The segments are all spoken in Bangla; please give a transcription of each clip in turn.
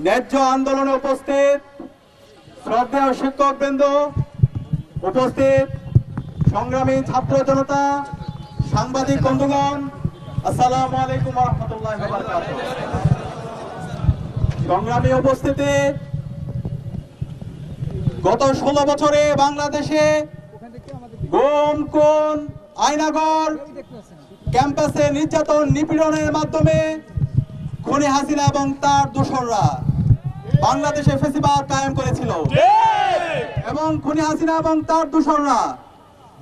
ন্যায্য আন্দোলনে উপস্থিত শ্রদ্ধেয় শিক্ষক বৃন্দ উপস্থিত সংগ্রামী ছাত্র জনতা, সাংবাদিক বন্ধুগণ, আসসালামু আলাইকুম সংগ্রামী উপস্থিতি, গত ষোলো বছরে বাংলাদেশে গোম কোন আয়নাগর ক্যাম্পাসে নির্যাতন নিপীড়নের মাধ্যমে খনি হাসিনা এবং তার দোসররা বাংলাদেশে ফেসিবাদ কায়েম করেছিল। এবং খনি হাসিনা এবং তার দোসররা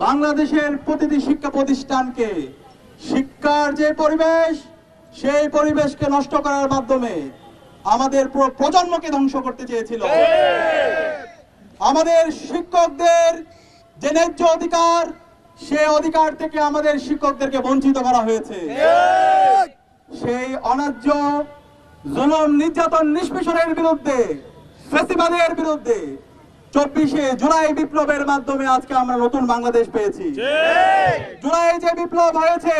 বাংলাদেশের প্রতিটি শিক্ষা প্রতিষ্ঠানকে শিক্ষার যে পরিবেশ সেই পরিবেশকে নষ্ট করার মাধ্যমে আমাদের পুরো প্রজন্মকে ধ্বংস করতে চেয়েছিল। আমাদের শিক্ষকদের যে ন্যায্য অধিকার সে অধিকার থেকে আমাদের শিক্ষকদেরকে বঞ্চিত করা হয়েছে। সেই অন্যায্য জুলুম নির্যাতন নিষ্পেষণের বিরুদ্ধে ফেসিবাদের বিরুদ্ধে চব্বিশে জুলাই বিপ্লবের মাধ্যমে আজকে আমরা নতুন বাংলাদেশ পেয়েছি। জুলাই যে বিপ্লব হয়েছে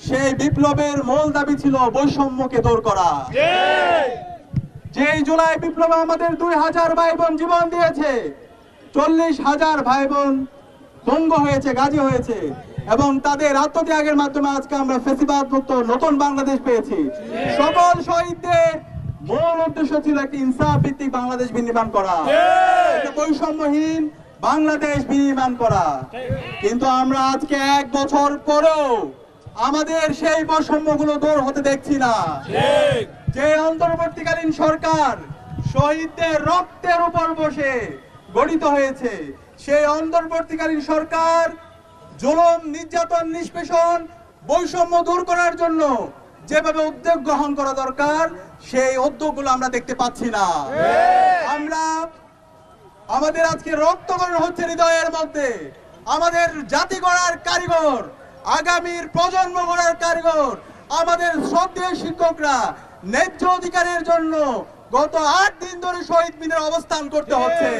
সেই বিপ্লবের মূল দাবি ছিল বৈষম্যকে দূর করা। যেই জুলাই বিপ্লবে আমাদের দুই হাজার ভাই বোন জীবন দিয়েছে চল্লিশ হাজার ভাই বোন দঙ্গ হয়েছে গাজী হয়েছে। এবং তাদের আত্মত্যাগের মাধ্যমে আজকে আমরা ফেসিবাদ মুক্ত নতুন বাংলাদেশ পেয়েছি। সকল শহীদদের মূল উদ্দেশ্য ছিল একটি ইনসাফ ভিত্তিক বাংলাদেশ বিনির্মাণ করা। বৈষম্যহীন বাংলাদেশ বিনির্মাণ করা। কিন্তু আমরা আজকে এক বছর পরেও আমাদের সেই বৈষম্যগুলো দূর হতে দেখছি না। যে অন্তর্বর্তীকালীন সরকার শহীদদের রক্তের উপর বসে গঠিত হয়েছে, সেই অন্তর্বর্তীকালীন সরকার জুলুম নির্যাতন নিষ্পেষণ বৈষম্য দূর করার জন্য যেভাবে উদ্যোগ গ্রহণ করা দরকার সেই উদ্যোগগুলো আমরা দেখতে পাচ্ছি না। আমরা আমাদের আজকে রক্তকরণ হচ্ছে হৃদয়ের মধ্যে। আমাদের জাতি গড়ার কারিগর আগামীর প্রজন্ম গড়ার কারিগর আমাদের শ্রদ্ধেয় শিক্ষকরা ন্যায্য অধিকারের জন্য গত আট দিন ধরে শহীদ মিনার অবস্থান করতে হচ্ছে।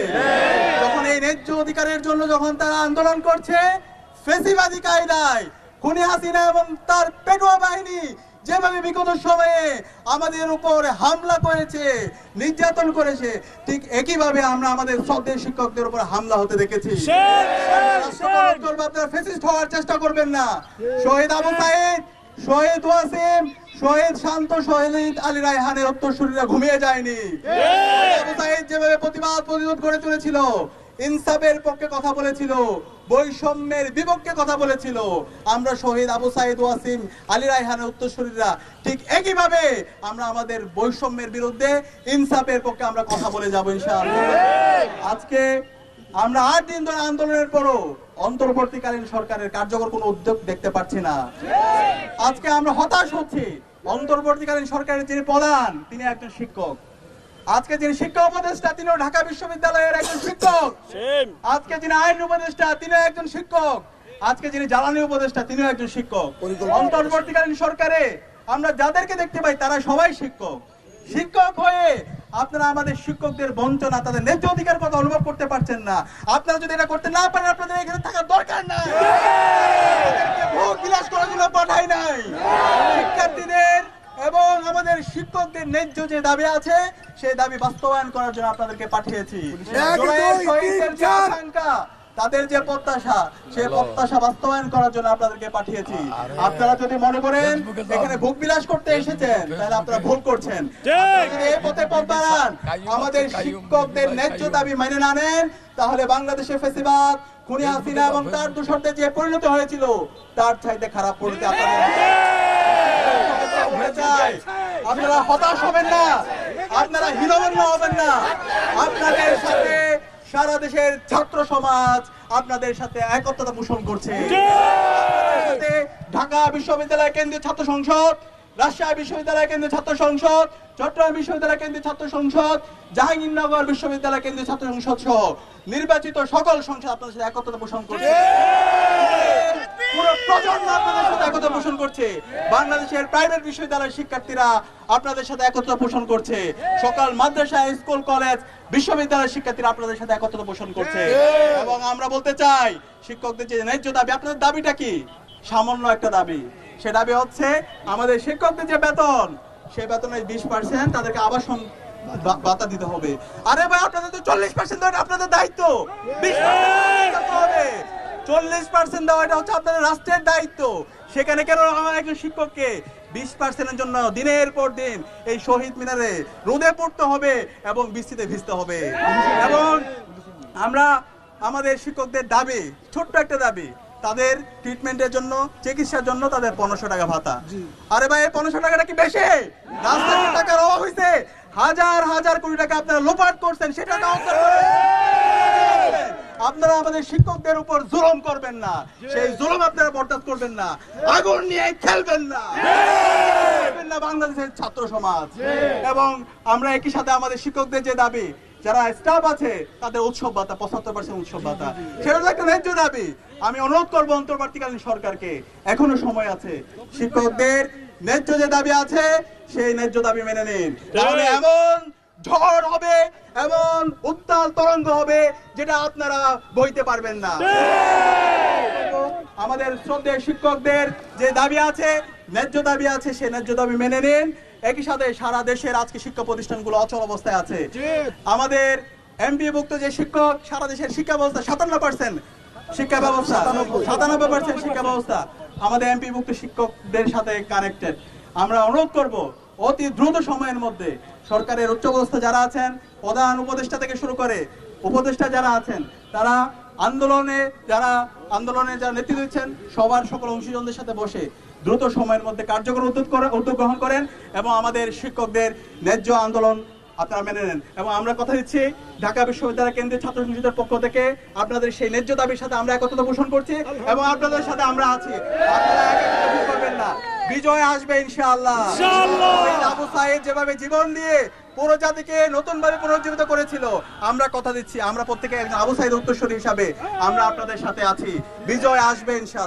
যখন এই ন্যায্য অধিকারের জন্য যখন তারা আন্দোলন করছে ফেসিবাদী কায়দায় খুনি হাসিনা এবং তার পেটুয়া বাহিনী যেভাবে বিগত সময়ে আমাদের উপর হামলা করেছে নির্যাতন করেছে ঠিক একইভাবে আমরা আমাদের শ্রদ্ধেয় শিক্ষকদের উপর হামলা হতে দেখেছি। আপনারা ফেসিস্ট হওয়ার চেষ্টা করবেন না। শহীদ আবু সাইদ শহীদ ওয়াসিম শহীদ শান্ত শহীদ আলী রায়হানের উত্তরসূরিরা ঘুমিয়ে যায়নি। আবু সাইদ যেভাবে প্রতিবাদ প্রতিরোধ করে চলেছিল ইনসাফের পক্ষে কথা বলেছিল, বৈষম্যের বিপক্ষে কথা বলেছিল। আমরা শহীদ আবু সাইদ ওয়াসিম, আলী রায়হানের উত্তরসূরিরা, ঠিক একইভাবে আমরা আমাদের বৈষম্যের বিরুদ্ধে ইনসাফের পক্ষে আমরা কথা বলে যাব ইনশাআল্লাহ। আজকে আমরা আট দিন ধরে আন্দোলনের পরও অন্তর্বর্তীকালীন সরকারের কার্যকর কোনো উদ্যোগ দেখতে পাচ্ছি না। আজকে আমরা হতাশ হচ্ছি। অন্তর্বর্তীকালীন সরকারের যিনি প্রধান, তিনি একজন শিক্ষক। আজকে যিনি শিক্ষা উপদেষ্টা তিনিও ঢাকা বিশ্ববিদ্যালয়ের একজন শিক্ষক। আজকে যিনি আইন উপদেষ্টা তিনিও একজন শিক্ষক। আজকে যিনি জ্বালানি উপদেষ্টা তিনিও একজন শিক্ষক। অন্তর্বর্তীকালীন সরকারে আমরা যাদেরকে দেখতে পাই তারা সবাই শিক্ষক। শিক্ষক হয়ে আপনারা আমাদের শিক্ষকদের বঞ্চনা তাদের ন্যায্য অধিকার কথা অনুভব করতে পারছেন না। আপনারা যদি এটা করতে না পারেন আপনাদের এখানে থাকার দরকার নাই। ভোগ বিলাস করার জন্য পাঠাই নাই। শিক্ষার্থীদের এবং আমাদের শিক্ষকদের ন্যায্য যে দাবি আছে সেই দাবি বাস্তবায়ন করার জন্য আপনাদেরকে পাঠিয়েছি। তাদের যে প্রত্যাশা সেই প্রত্যাশা বাস্তবায়ন করার জন্য আপনাদেরকে পাঠিয়েছি। আপনারা যদি মনে করেন এখানে ভোগ বিলাস করতে এসেছেন তাহলে আপনারা ভুল করছেন। এই পথে পথ আমাদের শিক্ষকদের ন্যায্য দাবি মেনে না নেন তাহলে বাংলাদেশে ফেসিবাদ খুনি হাসিনা এবং তার দূষণতে যে পরিণত হয়েছিল তার চাইতে খারাপ পরিণতি আপনাদের চাই, আপনারা হতাশ হবেন না। আপনারা হবেন না। আপনাদের সাথে সারা দেশের ছাত্র সমাজ আপনাদের সাথে একত্রতা পোষণ করছে। সাথে ঢাকা বিশ্ববিদ্যালয় কেন্দ্রীয় ছাত্র সংসদ রাজশাহী বিশ্ববিদ্যালয় কেন্দ্রীয় ছাত্র সংসদ চট্টগ্রাম বিশ্ববিদ্যালয় কেন্দ্রীয় ছাত্র সংসদ জাহাঙ্গীরনগর বিশ্ববিদ্যালয় কেন্দ্রীয় ছাত্র সংসদ সহ নির্বাচিত সকল সংসদ আপনাদের সাথে একত্রতা পোষণ করছে। পুরো প্রজন্ম আপনাদের সাথে একতা পোষণ করছে। বাংলাদেশের প্রাইভেট বিশ্ববিদ্যালয়ের শিক্ষার্থীরা আপনাদের সাথে একতা পোষণ করছে। সকাল মাদ্রাসা স্কুল কলেজ বিশ্ববিদ্যালয়ের শিক্ষার্থীরা আপনাদের সাথে একতা পোষণ করছে। এবং আমরা বলতে চাই শিক্ষকদের যে ন্যায্য দাবি আপনাদের দাবিটা কি? সামান্য একটা দাবি। সে দাবি হচ্ছে আমাদের শিক্ষকদের যে বেতন সেই বেতনের বিশ পার্সেন্ট তাদেরকে আবাসন বা- ভাতা দিতে হবে। আরে ভাই আপনাদের তো চল্লিশ পার্সেন্ট আপনাদের দায়িত্ব। বিশ পার্সেন্ট হবে। চল্লিশ পার্সেন্ট দেওয়া এটা হচ্ছে আপনাদের রাষ্ট্রের দায়িত্ব। সেখানে কেন আমার একজন শিক্ষককে? বিশ পার্সেন্টের জন্য দিনের পর দিন এই শহীদ মিনারে রোদে পড়তে হবে এবং বৃষ্টিতে ভিজতে হবে। এবং আমরা আমাদের শিক্ষকদের দাবি ছোট্ট একটা দাবি তাদের ট্রিটমেন্টের জন্য চিকিৎসার জন্য তাদের পনেরোশো টাকা ভাতা। আরে ভাই এই পনেরোশো টাকাটা কি বেশি? রাস্তায় টাকার অভাব হয়েছে হাজার হাজার কোটি টাকা আপনারা লোপাট করছেন সেটা। আপনারা আমাদের শিক্ষকদের উপর জুলুম করবেন না। সেই জুলুম আপনারা বরদাস্ত করবেন না। আগুন নিয়ে খেলবেন না। খেলবেন না বাংলাদেশের ছাত্র সমাজ। এবং আমরা একই সাথে আমাদের শিক্ষকদের যে দাবি যারা স্টাফ আছে তাদের উৎসব ভাতা পঁচাত্তর পার্সেন্ট উৎসব ভাতা সেটা একটা ন্যায্য দাবি। আমি অনুরোধ করব অন্তর্বর্তীকালীন সরকারকে এখনও সময় আছে। শিক্ষকদের ন্যায্য যে দাবি আছে সেই ন্যায্য দাবি মেনে নিন। তাহলে এমন ঝড় হবে এমন উত্তাল তরঙ্গ হবে যেটা আপনারা বইতে পারবেন না। আমাদের শ্রদ্ধেয় শিক্ষকদের যে দাবি আছে ন্যায্য দাবি আছে সেই ন্যায্য দাবি মেনে নিন। একই সাথে সারা দেশের আজকে শিক্ষা প্রতিষ্ঠানগুলো অচল অবস্থায় আছে। আমাদের এমপি ভুক্ত যে শিক্ষক সারা দেশের শিক্ষা ব্যবস্থা সাতান্ন পার্সেন্ট শিক্ষা ব্যবস্থা সাতানব্বই পার্সেন্ট শিক্ষা ব্যবস্থা আমাদের এমপি ভুক্ত শিক্ষকদের সাথে কানেক্টেড আমরা অনুরোধ করব অতি দ্রুত সময়ের মধ্যে সরকারের উচ্চ অবস্থা যারা আছেন, প্রধান উপদেষ্টা থেকে শুরু করে উপদেষ্টা যারা আছেন, তারা আন্দোলনে যারা আন্দোলনে যারা নেতৃত্ব দিচ্ছেন, সবার সকল অংশীজনদের সাথে বসে দ্রুত সময়ের মধ্যে কার্যকর উদ্যোগ উদ্যোগ গ্রহণ করেন এবং আমাদের শিক্ষকদের ন্যায্য আন্দোলন আপনারা মেনে নেন। এবং আমরা কথা দিচ্ছি ঢাকা বিশ্ববিদ্যালয় কেন্দ্রীয় ছাত্র সংসদের পক্ষ থেকে আপনাদের সেই ন্যায্য দাবির সাথে আমরা একত্রতা পোষণ করছি এবং আপনাদের সাথে আমরা আছি। আপনারা করবেন না। বিজয় আসবে ইনশাআল্লাহ। আবু সাহেব যেভাবে জীবন দিয়ে পুরো জাতিকে নতুন ভাবে পুনর্জীবিত করেছিল আমরা কথা দিচ্ছি। আমরা প্রত্যেকে একজন আবু সাইদ উত্তরসূরি হিসাবে আমরা আপনাদের সাথে আছি। বিজয় আসবে ইনশাআল্লাহ।